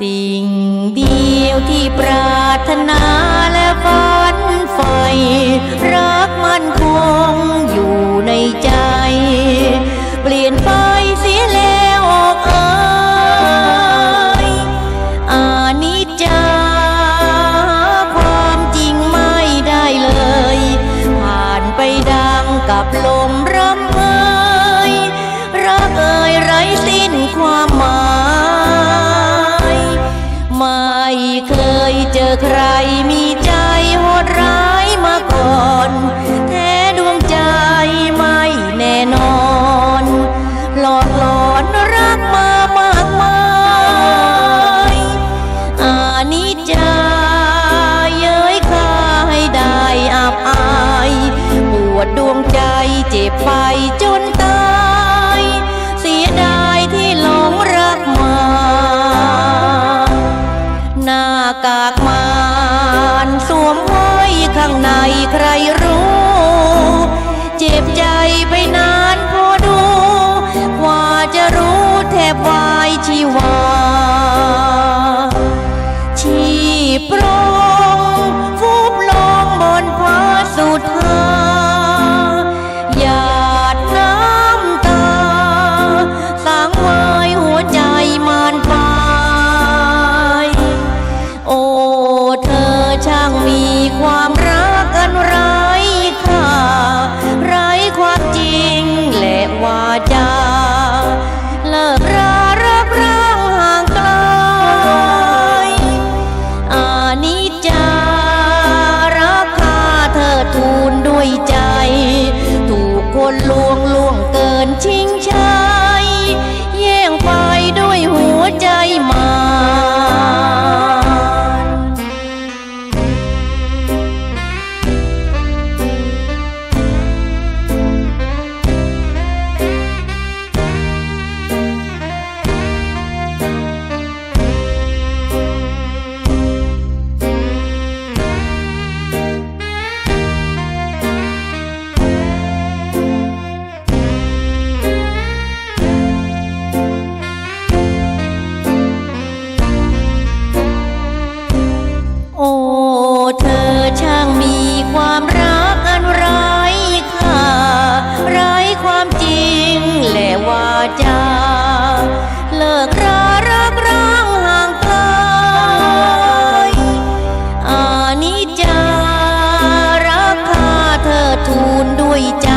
สิ่งเดียวที่ปรารถนาและฝันใฝ่รักมันคงอยู่ในใจ เปลี่ยนไปเสียแล้วอกเอยอานิจจาความจริงไม่ได้เลย ผ่านไปดังกับล จจาเย้ยคาให้ได้อับอาย ปวดดวงใจเจ็บไปจนตาย เสียดายที่หลงรักมา หน้ากากมานสวมไว้ข้างในใครรู้ วาจาเลิกรารักร้างห่างไกลอานิจจาราคาเธอทูลด้วยใจ